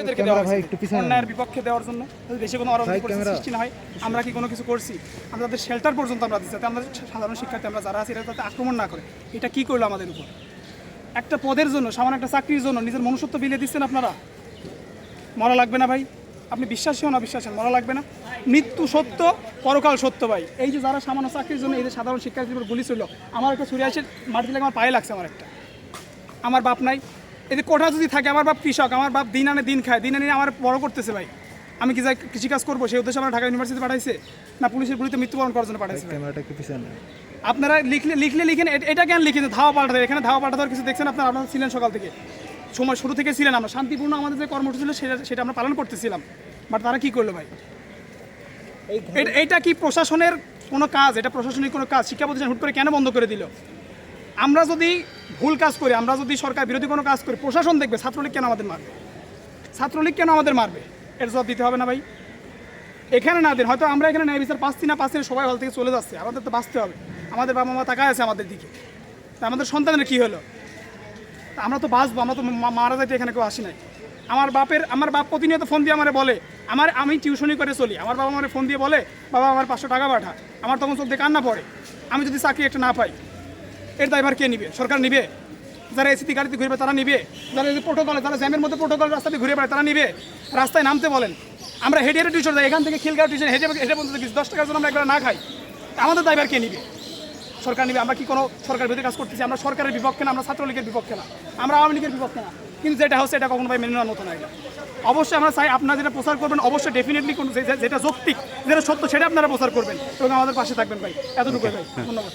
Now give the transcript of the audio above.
এদেরকে দেওয়া হয়েছে। অন্যায়ের বিপক্ষে দেওয়ার জন্য। দেশে কোনো অরাজক পরিস্থিতি সৃষ্টি না হয় আমরা কি কোনো কিছু করছি? আমরা তাদের শেল্টার পর্যন্ত আমরা দিচ্ছি যাতে আমরা সাধারণ শিক্ষার্থী আমরা যারা আছি এরা যাতে আক্রমণ না করে। এটা কি করল আমাদের উপর? একটা পদের জন্য সামান্য একটা চাকরির জন্য নিজের মনুষ্যত্ব বিলিয়ে দিচ্ছেন আপনারা? মরা লাগবে না ভাই? আপনি বিশ্বাসী হন অবিশ্বাসী হন মরা লাগবে না? মৃত্যু সত্য পরকাল সত্য ভাই। এই যে যারা সামান্য চাকরির জন্য এই যে সাধারণ শিক্ষার্থীর উপর গুলি ছিল আমার একটা ছুরি আসে মাটি লাগে আমার পায়ে লাগছে আমার একটা। আমার বাপ নাই এতে কোঠা যদি থাকে আমার বাপ কৃষক আমার বাপ দিন আনে দিন খায় দিন আনে আমার বড় করতেছে ভাই। আমি কি যাই কৃষিকাজ করব? সেই উদ্দেশ্যে আমার ঢাকা ইউনিভার্সিটি পাঠাইছে না পুলিশের গুলিতে মৃত্যুবরণ করার জন্য পাঠাইছে আপনারা লিখলে লিখলে লিখেন এটা কেন লিখেন? ধাওয়া পাল্টাতে এখানে ধাওয়া পাল্টাতে কিছু দেখছেন আপনারা আপনারা ছিলেন সকাল থেকে। সময় শুরু থেকে ছিলেন আমরা। শান্তিপূর্ণ আমাদের যে কর্মসূচি ছিল সেটা সেটা আমরা পালন করতেছিলাম। বাট তারা কি করল ভাই? এটা কি প্রশাসনের কোনো কাজ? এটা প্রশাসনিক কোনো কাজ? শিক্ষা প্রতিষ্ঠান হুট করে কেন বন্ধ করে দিল? আমরা যদি ভুল কাজ করি, আমরা যদি সরকার বিরোধী কোনো কাজ করি, প্রশাসন দেখবে ছাত্রলীগ কেন আমাদের মারবে? ছাত্রলীগ কেন আমাদের মারবে? এর জবাব দিতে হবে না ভাই। এখানে না দিন, হয়তো আমরা এখানে ন্যায় বিচার পাচ্ছি না পাচ্ছি সবাই হল থেকে চলে যাচ্ছে, আমাদের তো বাঁচতে হবে। আমাদের বাবা মা তাকায় আছে আমাদের দিকে। তা আমাদের সন্তানের কী হলো? তা আমরা তো বাঁচবো, আমরা তো মারা যাইতে এখানে কেউ আসি নাই। আমার বাপের, আমার বাপ প্রতিনিয়ত ফোন দিয়ে আমার বলে, আমার, আমি টিউশনি করে চলি। আমার বাবা আমার ফোন দিয়ে বলে, বাবা, আমার পাঁচশো টাকা পাঠা। আমার তখন চোখ দিয়ে কান্না পড়ে। আমি যদি চাকরি একটা না পাই এর দায়ভার কে নিবে? সরকার নিবে? যারা এসিটি গাড়িতে ঘুরবে, তারা নিবে। যারা প্রোটোকলে যারা জ্যামের মধ্যে প্রোটোকল রাস্তাতে ঘুরে বেড়ায়, তারা নিবে। রাস্তায় নামতে বলেন। আমরা হেঁটে হেঁটে টিউশন যাই, এখান থেকে খিলগাঁও টিউশন হেঁটে হেঁটে পর্যন্ত গেছি। দশ টাকার জন্য আমরা একবার না খাই। আমাদের দায়ভার কে নিবে? সরকার নিবে। আমরা কি কোনো সরকার বিরোধী কাজ করতেছি? আমরা সরকারের বিপক্ষে না, আমরা ছাত্রলীগের বিপক্ষে না। আমরা আওয়ামী লীগের বিপক্ষে না। কিন্তু যেটা হচ্ছে, এটা কখনো ভাই মেনে নেওয়ার মতো না এটা। অবশ্যই আমরা চাই আপনারা যেটা প্রচার করবেন, অবশ্যই ডেফিনেটলি কোনো যেটা যৌক্তিক, যেটা সত্য, সেটা আপনারা প্রচার করবেন এবং আমাদের পাশে থাকবেন ভাই। এতটুকু ভাই। ধন্যবাদ।